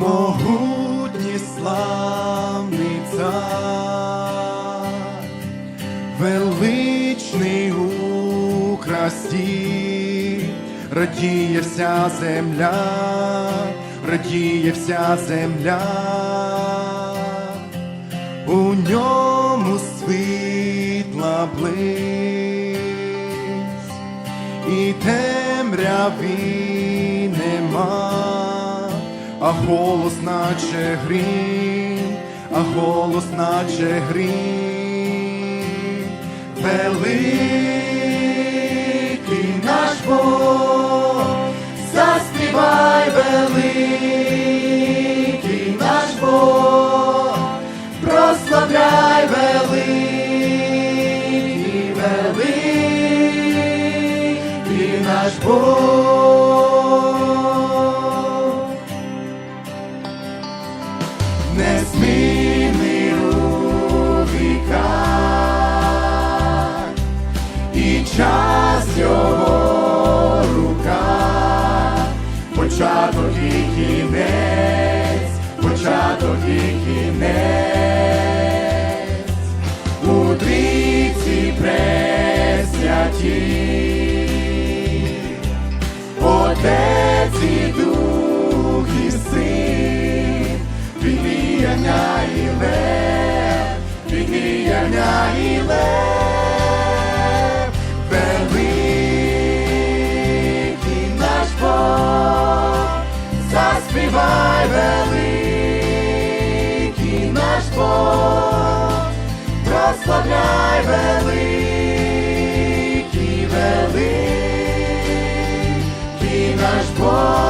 могутній славний цар, величний у красі, радіє вся земля, радіє вся земля, у ньому світла близь, і темряві а голос наче грім, а голос наче грім, великий наш Бог, заспівай великий наш Бог, прославляй великий, великий наш Бог. Незмінний у віках, і час Вігнія і лев, Вігнія і лев, великий наш Бог, заспівай великий наш Бог, прославляй великий, великий наш Бог.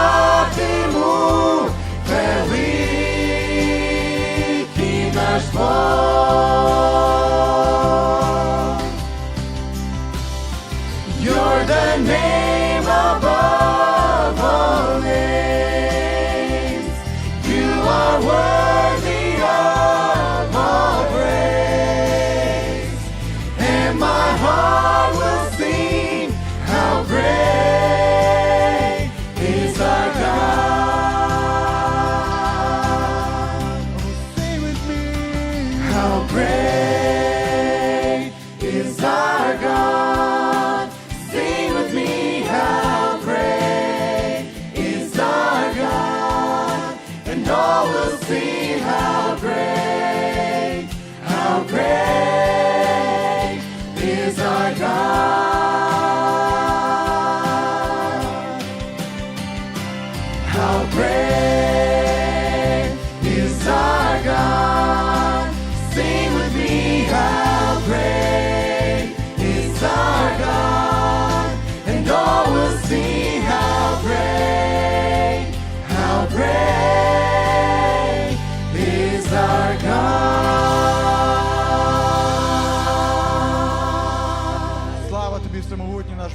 my heart will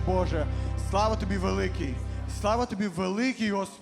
Боже! Слава тобі великий! Слава тобі великий Господь!